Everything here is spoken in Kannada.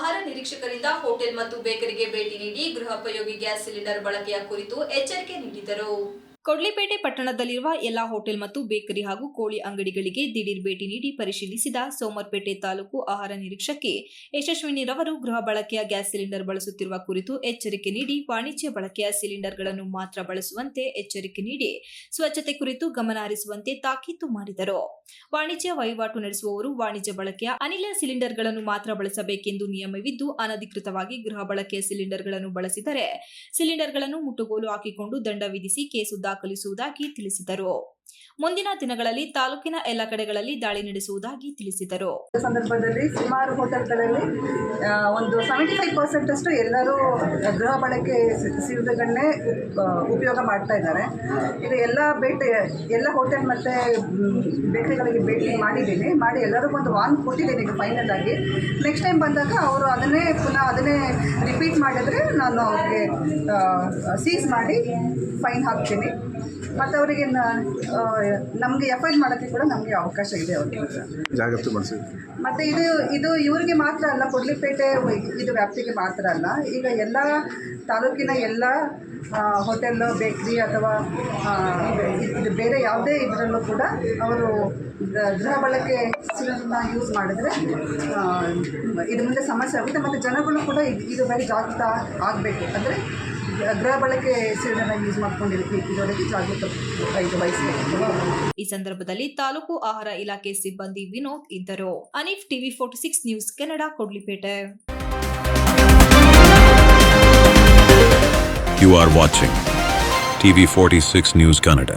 ಆಹಾರ ನಿರೀಕ್ಷಕರಿಂದ ಹೋಟೆಲ್ ಮತ್ತು ಬೇಕರಿಗೆ ಭೇಟಿ ನೀಡಿ ಗೃಹೋಪಯೋಗಿ ಗ್ಯಾಸ್ ಸಿಲಿಂಡರ್ ಬಳಕೆಯ ಕುರಿತು ಎಚ್ಚರಿಕೆ ನೀಡಿದರು. ಕೊಡ್ಲಿಪೇಟೆ ಪಟ್ಟಣದಲ್ಲಿರುವ ಎಲ್ಲಾ ಹೋಟೆಲ್ ಮತ್ತು ಬೇಕರಿ ಹಾಗೂ ಕೋಳಿ ಅಂಗಡಿಗಳಿಗೆ ದಿಢೀರ್ ಭೇಟಿ ನೀಡಿ ಪರಿಶೀಲಿಸಿದ ಸೋಮರ್ಪೇಟೆ ತಾಲೂಕು ಆಹಾರ ನಿರೀಕ್ಷಕಿ ಯಶಸ್ವಿನಿರವರು ಗೃಹ ಬಳಕೆಯ ಗ್ಯಾಸ್ ಸಿಲಿಂಡರ್ ಬಳಸುತ್ತಿರುವ ಕುರಿತು ಎಚ್ಚರಿಕೆ ನೀಡಿ ವಾಣಿಜ್ಯ ಬಳಕೆಯ ಸಿಲಿಂಡರ್ಗಳನ್ನು ಮಾತ್ರ ಬಳಸುವಂತೆ ಎಚ್ಚರಿಕೆ ನೀಡಿ ಸ್ವಚ್ಛತೆ ಕುರಿತು ಗಮನ ಹರಿಸುವಂತೆ ತಾಕೀತು ಮಾಡಿದರು. ವಾಣಿಜ್ಯ ವಹಿವಾಟು ನಡೆಸುವವರು ವಾಣಿಜ್ಯ ಬಳಕೆಯ ಅನಿಲ ಸಿಲಿಂಡರ್ಗಳನ್ನು ಮಾತ್ರ ಬಳಸಬೇಕೆಂದು ನಿಯಮವಿದ್ದು, ಅನಧಿಕೃತವಾಗಿ ಗೃಹ ಬಳಕೆಯ ಸಿಲಿಂಡರ್ಗಳನ್ನು ಬಳಸಿದರೆ ಸಿಲಿಂಡರ್ಗಳನ್ನು ಮುಟ್ಟುಗೋಲು ಹಾಕಿಕೊಂಡು ದಂಡ ವಿಧಿಸಿ ಕೇಸು ದಾಖಲಿಸುವುದಾಗಿ ತಿಳಿಸಿದರು. ಮುಂದಿನ ದಿನಗಳಲ್ಲಿ ತಾಲೂಕಿನ ಎಲ್ಲ ಕಡೆಗಳಲ್ಲಿ ದಾಳಿ ನಡೆಸುವುದಾಗಿ ತಿಳಿಸಿದರು. ಸಂದರ್ಭದಲ್ಲಿ ಸುಮಾರು ಹೋಟೆಲ್ಗಳಲ್ಲಿ ಒಂದು ಸೆವೆಂಟಿ ಫೈವ್ ಪರ್ಸೆಂಟ್ ಅಷ್ಟು ಎಲ್ಲರೂ ಗೃಹ ಬಳಕೆ ಸಿಲಿಂಡರ್ಗಳನ್ನೇ ಉಪಯೋಗ ಮಾಡ್ತಾ ಇದ್ದಾರೆ. ಇದು ಎಲ್ಲ ಭೇಟಿ ಎಲ್ಲ ಹೋಟೆಲ್ ಮತ್ತು ಬೇಕರಿಗಳಿಗೆ ಭೇಟಿ ಮಾಡಿದ್ದೀನಿ. ಮಾಡಿ ಎಲ್ಲರಿಗೂ ಒಂದು ವಾನ್ ಕೊಟ್ಟಿದ್ದೀನಿ ಈಗ ಫೈನಲ್ ಆಗಿ. ನೆಕ್ಸ್ಟ್ ಟೈಮ್ ಬಂದಾಗ ಅವರು ಅದನ್ನೇ ಪುನಃ ಅದನ್ನೇ ರಿಪೀಟ್ ಮಾಡಿದರೆ ನಾನು ಅವ್ರಿಗೆ ಸೀಸ್ ಮಾಡಿ ಫೈನ್ ಹಾಕ್ತೀನಿ. ಮತ್ತು ಅವರಿಗೆ ನಮಗೆ ಎಫ್ ಐ ಮಾಡೋಕ್ಕೆ ಕೂಡ ನಮಗೆ ಅವಕಾಶ ಇದೆ ಅವ್ರಿಗೆ. ಜಾಗ್ರತೆ ಮಾಡಿಸಿ. ಮತ್ತು ಇದು ಇದು ಇವರಿಗೆ ಮಾತ್ರ ಅಲ್ಲ ಕೊಡ್ಲಿಪೇಟೆ ಇದು ವ್ಯಾಪ್ತಿಗೆ ಮಾತ್ರ ಅಲ್ಲ. ಈಗ ಎಲ್ಲ ತಾಲೂಕಿನ ಎಲ್ಲ ಹೋಟೆಲ್ಲು ಬೇಕ್ರಿ ಅಥವಾ ಇದು- ಬೇರೆ ಯಾವುದೇ ಇದರಲ್ಲೂ ಕೂಡ ಅವರು ಗೃಹ ಬಳಕೆ ಸಿಲಿಂಡರ್ನ ಯೂಸ್ ಮಾಡಿದ್ರೆ ಇದು ಮುಂದೆ ಸಮಸ್ಯೆ ಆಗುತ್ತೆ. ಮತ್ತು ಜನಗಳು ಕೂಡ ಇದು ಇದು ಬಗ್ಗೆ ಜಾಗೃತ ಆಗಬೇಕು. ಅಂದರೆ ಗೃಹ ಬಳಕೆ ಯೂಸ್ ಮಾಡ್ಕೊಂಡಿರೋಕ್ಕೆ ಜಾಗೃತ ವಹಿಸಬೇಕು ಈ ಸಂದರ್ಭದಲ್ಲಿ ತಾಲೂಕು ಆಹಾರ ಇಲಾಖೆ ಸಿಬ್ಬಂದಿ ವಿನೋದ್ ಇದ್ದರು Anif TV forty six news Canada Kodlipete You are watching TV46 News Kannada.